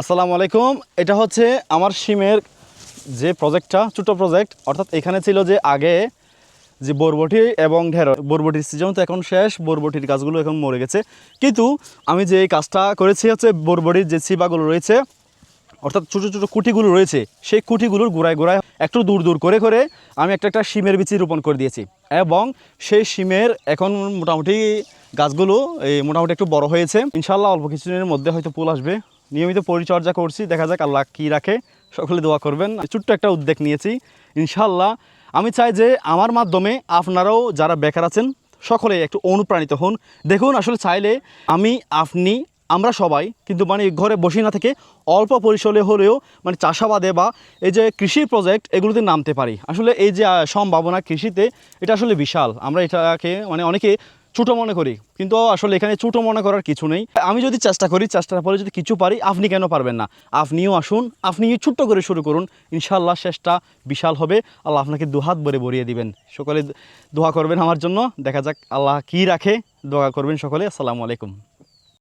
আসসালামু আলাইকুম। এটা হচ্ছে আমার সিমের যে প্রজেক্টটা ছোটো প্রজেক্ট। অর্থাৎ এখানে ছিল যে আগে যে বরবটি এবং ঢেঁড়স। বরবটির সিজন তো এখন শেষ, বরবটির গাছগুলো এখন মরে গেছে। কিন্তু আমি যে কাজটা করেছি হচ্ছে বরবটির যে চিবাগুলো রয়েছে, অর্থাৎ ছোটো ছোটো কুটিগুলো রয়েছে, সেই কুটিগুলোর গোড়ায় গোড়ায় একটু দূর দূর করে করে আমি একটা একটা শিমের বিচি রোপণ করে দিয়েছি। এবং সেই শিমের এখন মোটামুটি গাছগুলো এই মোটামুটি একটু বড় হয়েছে। ইনশাল্লাহ অল্প কিছুদিনের মধ্যে হয়তো ফুল আসবে। নিয়মিত পরিচর্যা করছি, দেখা যাক আল্লাহ কী রাখে। সকলে দোয়া করবেন। ছোট্ট একটা উদ্যোগ নিয়েছি ইনশাল্লাহ আমি চাই যে আমার মাধ্যমে আপনারাও যারা বেকার আছেন, সকলে একটু অনুপ্রাণিত হন। দেখুন, আসলে চাইলে আমি, আপনি, আমরা সবাই, কিন্তু মানে ঘরে বসে না থেকে অল্প পরিসরে হলেও মানে চাষাবাদে বা এই যে কৃষি প্রজেক্ট এগুলোতে নামতে পারি। আসলে এই যে সম্ভাবনা কৃষিতে, এটা আসলে বিশাল। আমরা এটাকে মানে অনেকে ছোটো মনে করি, কিন্তু আসলে এখানে ছোটো মনে করার কিছু নেই। আমি যদি চেষ্টা করি, চেষ্টার পরে যদি কিছু পারি, আপনি কেন পারবেন না? আপনিও আসুন, আপনি ছোট্ট করে শুরু করুন ইনশাল্লাহ শেষটা বিশাল হবে। আল্লাহ আপনাকে দুহাত ভরে ভরিয়ে দিবেন। সকলে দোয়া করবেন আমার জন্য। দেখা যাক আল্লাহ কি রাখে, দোয়া করবেন সকলে। আসসালামু আলাইকুম।